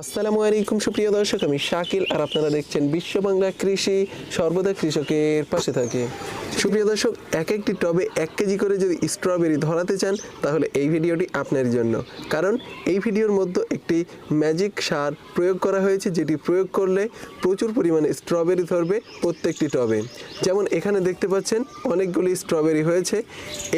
আসসালামু আলাইকুম, সুপ্রিয় দর্শক, আমি শাকিল, আর আপনারা দেখছেন বিশ্ব বাংলা কৃষি, সর্বদা কৃষকের পাশে থাকে। সুপ্রিয় দর্শক, এক একটি টবে এক কেজি করে যদি স্ট্রবেরি ধরাতে চান, তাহলে এই ভিডিওটি আপনার জন্য। কারণ এই ভিডিওর মধ্যে একটি ম্যাজিক সার প্রয়োগ করা হয়েছে, যেটি প্রয়োগ করলে প্রচুর পরিমাণে স্ট্রবেরি ধরবে প্রত্যেকটি টবে। যেমন এখানে দেখতে পাচ্ছেন, অনেকগুলি স্ট্রবেরি হয়েছে।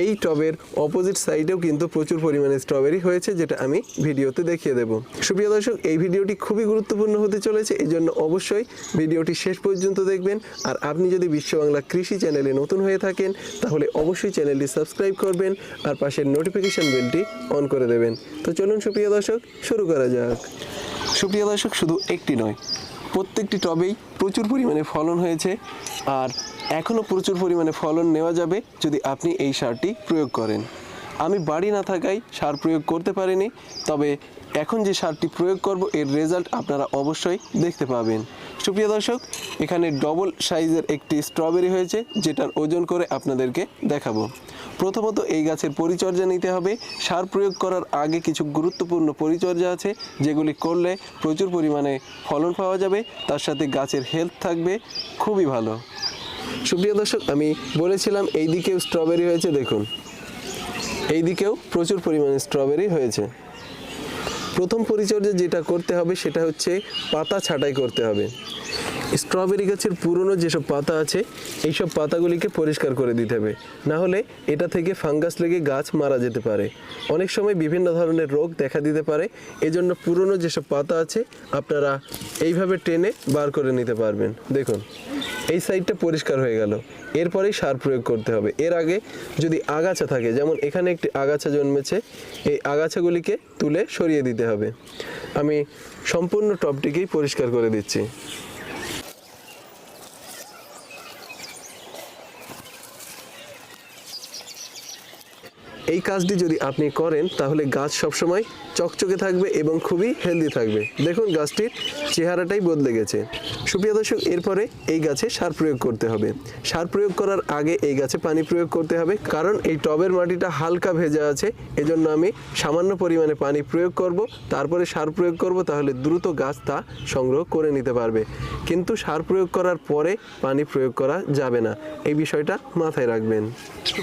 এই টবের অপোজিট সাইডেও কিন্তু প্রচুর পরিমাণে স্ট্রবেরি হয়েছে, যেটা আমি ভিডিওতে দেখিয়ে দেব। সুপ্রিয় দর্শক, এই ভিডিওটি খুবই গুরুত্বপূর্ণ হতে চলেছে এই জন্য অবশ্যই ভিডিওটি শেষ পর্যন্ত দেখবেন। আর আপনি যদি বিশ্ব বাংলা কৃষি চ্যানেলে নতুন হয়ে থাকেন, তাহলে অবশ্যই চ্যানেলটি সাবস্ক্রাইব করবেন আর পাশের নোটিফিকেশন বেলটি অন করে দেবেন। তো চলুন, সুপ্রিয় দর্শক, শুরু করা যাক। সুপ্রিয় দর্শক, শুধু একটি নয়, প্রত্যেকটি টবেই প্রচুর পরিমাণে ফলন হয়েছে আর এখনও প্রচুর পরিমাণে ফলন নেওয়া যাবে যদি আপনি এই সারটি প্রয়োগ করেন। আমি বাড়ি না থাকায় সার প্রয়োগ করতে পারিনি, তবে এখন যে সারটি প্রয়োগ করব, এর রেজাল্ট আপনারা অবশ্যই দেখতে পাবেন। সুপ্রিয় দর্শক, এখানে ডবল সাইজের একটি স্ট্রবেরি হয়েছে, যেটার ওজন করে আপনাদেরকে দেখাবো। প্রথমত এই গাছের পরিচর্যা নিতে হবে। সার প্রয়োগ করার আগে কিছু গুরুত্বপূর্ণ পরিচর্যা আছে, যেগুলি করলে প্রচুর পরিমাণে ফলন পাওয়া যাবে, তার সাথে গাছের হেলথ থাকবে, খুবই ভালো। সুপ্রিয় দর্শক, আমি বলেছিলাম এই দিকেও স্ট্রবেরি হয়েছে, দেখুন। এই দিকেও প্রচুর পরিমাণে স্ট্রবেরি হয়েছে। প্রথম পরিচর্যা যেটা করতে হবে সেটা হচ্ছে পাতা ছাঁটাই করতে হবে। স্ট্রবেরি গাছের পুরনো যেসব পাতা আছে, এইসব পাতাগুলিকে পরিষ্কার করে দিতে হবে। না হলে এটা থেকে ফাঙ্গাস লেগে গাছ মারা যেতে পারে। অনেক সময় বিভিন্ন ধরনের রোগ দেখা দিতে পারে। এজন্য পুরনো যেসব পাতা আছে, আপনারা এইভাবে টেনে বার করে নিতে পারবেন। দেখুন। এই সাইডটা পরিষ্কার হয়ে গেল। এরপরেই সার প্রয়োগ করতে হবে। এর আগে যদি আগাছা থাকে, যেমন এখানে একটি আগাছা জন্মেছে, এই আগাছাগুলিকে তুলে সরিয়ে দিতে হবে। আমি সম্পূর্ণ টপটিকেই পরিষ্কার করে দিচ্ছি। এই কাজটি যদি আপনি করেন, তাহলে গাছ সবসময় চকচকে থাকবে এবং খুবই হেলদি থাকবে। দেখুন গাছটির চেহারাটাই বদলে গেছে। সুপ্রিয় দর্শক, এরপরে এই গাছে সার প্রয়োগ করতে হবে। সার প্রয়োগ করার আগে এই গাছে পানি প্রয়োগ করতে হবে, কারণ এই টবের মাটিটা হালকা ভেজা আছে। এজন্য আমি সামান্য পরিমাণে পানি প্রয়োগ করব, তারপরে সার প্রয়োগ করব, তাহলে দ্রুত গাছ তা সংগ্রহ করে নিতে পারবে। কিন্তু সার প্রয়োগ করার পরে পানি প্রয়োগ করা যাবে না। এই বিষয়টা মাথায় রাখবেন।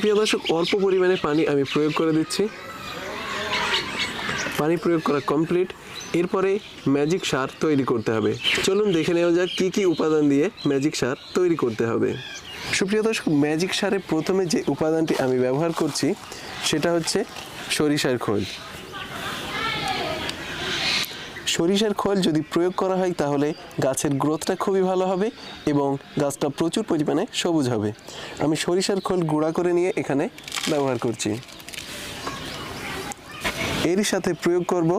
প্রিয় দর্শক, অল্প পরিমাণে পানি আমি প্রয়োগ করে দিচ্ছি। পানি প্রয়োগ করা কমপ্লিট এরপরে ম্যাজিক সার তৈরি করতে হবে। চলুন দেখে নেওয়া যাক কী কী উপাদান দিয়ে ম্যাজিক সার তৈরি করতে হবে। সুপ্রিয় দর্শক ম্যাজিক সারে প্রথমে যে উপাদানটি আমি ব্যবহার করছি, সেটা হচ্ছে সরিষার খোল। সরিষার খোল যদি প্রয়োগ করা হয়, তাহলে গাছের গ্রোথটা খুবই ভালো হবে এবং গাছটা প্রচুর পরিমাণে সবুজ হবে। আমি সরিষার খোল গুঁড়া করে নিয়ে এখানে ব্যবহার করছি। এরই সাথে প্রয়োগ করব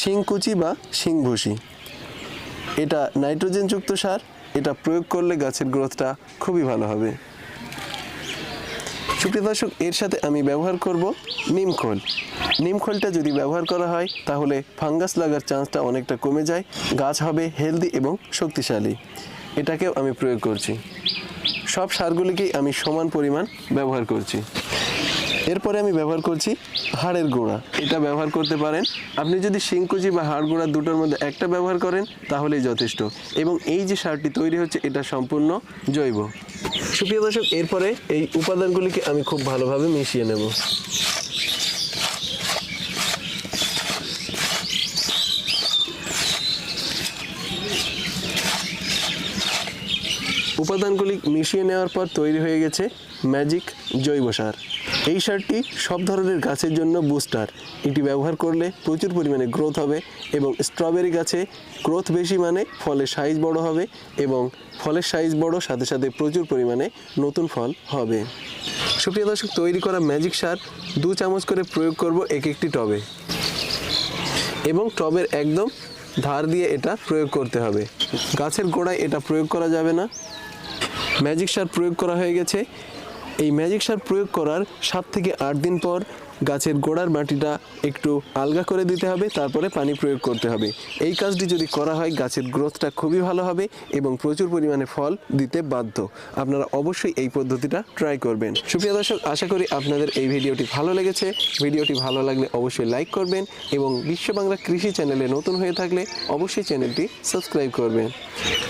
শিংকুচি বা শিংভুসি এটা নাইট্রোজেনযুক্ত সার, এটা প্রয়োগ করলে গাছের গ্রোথটা খুবই ভালো হবে। সুপ্রিয় দর্শক, এর সাথে আমি ব্যবহার করব নিমখোল নিমখোলটা যদি ব্যবহার করা হয়, তাহলে ফাঙ্গাস লাগার চান্সটা অনেকটা কমে যায়, গাছ হবে হেলদি এবং শক্তিশালী। এটাকেও আমি প্রয়োগ করছি। সব সারগুলিকেই আমি সমান পরিমাণ ব্যবহার করছি। এরপরে আমি ব্যবহার করছি হাড়ের গোড়া। এটা ব্যবহার করতে পারেন। আপনি যদি শিংকুচি বা হাড় গুঁড়া দুটোর মধ্যে একটা ব্যবহার করেন, তাহলেই যথেষ্ট। এবং এই যে সারটি তৈরি হচ্ছে, এটা সম্পূর্ণ জৈব। সুপ্রিয় দর্শক, এরপরে এই উপাদানগুলিকে আমি খুব ভালোভাবে মিশিয়ে নেব। উপাদানগুলি মিশিয়ে নেওয়ার পর তৈরি হয়ে গেছে ম্যাজিক জৈব সার। এই সারটি সব ধরনের গাছের জন্য বুস্টার। এটি ব্যবহার করলে প্রচুর পরিমাণে গ্রোথ হবে এবং স্ট্রবেরি গাছে গ্রোথ বেশি মানে ফলের সাইজ বড় হবে এবং ফলের সাইজ বড় সাথে সাথে প্রচুর পরিমাণে নতুন ফল হবে। সুপ্রিয় দর্শক, তৈরি করা ম্যাজিক সার দু চামচ করে প্রয়োগ করব এক একটি টবে এবং টবের একদম ধার দিয়ে এটা প্রয়োগ করতে হবে। গাছের গোড়ায় এটা প্রয়োগ করা যাবে না। ম্যাজিক সার প্রয়োগ করা হয়ে গেছে। এই ম্যাজিক সার প্রয়োগ করার সাত থেকে আট দিন পর গাছের গোড়ার মাটিটা একটু আলগা করে দিতে হবে, তারপরে পানি প্রয়োগ করতে হবে। এই কাজটি যদি করা হয়, গাছের গ্রোথটা খুবই ভালো হবে এবং প্রচুর পরিমাণে ফল দিতে বাধ্য। আপনারা অবশ্যই এই পদ্ধতিটা ট্রাই করবেন। সুপ্রিয় দর্শক, আশা করি আপনাদের এই ভিডিওটি ভালো লেগেছে। ভিডিওটি ভালো লাগলে অবশ্যই লাইক করবেন এবং বিশ্ব বাংলা কৃষি চ্যানেলে নতুন হয়ে থাকলে অবশ্যই চ্যানেলটি সাবস্ক্রাইব করবেন।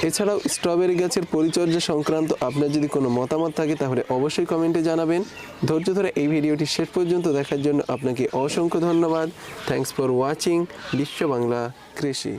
এছাড়াও স্ট্রবেরি গাছের পরিচর্যা সংক্রান্ত আপনার যদি কোনো মতামত থাকে, তাহলে অবশ্যই কমেন্টে জানাবেন। ধৈর্য ধরে এই ভিডিওটি শেষ পর্যন্ত দেখার জন্য আপনাকে অসংখ্য ধন্যবাদ। থ্যাংকস ফর ওয়াচিং বিশ্ব বাংলা কৃষি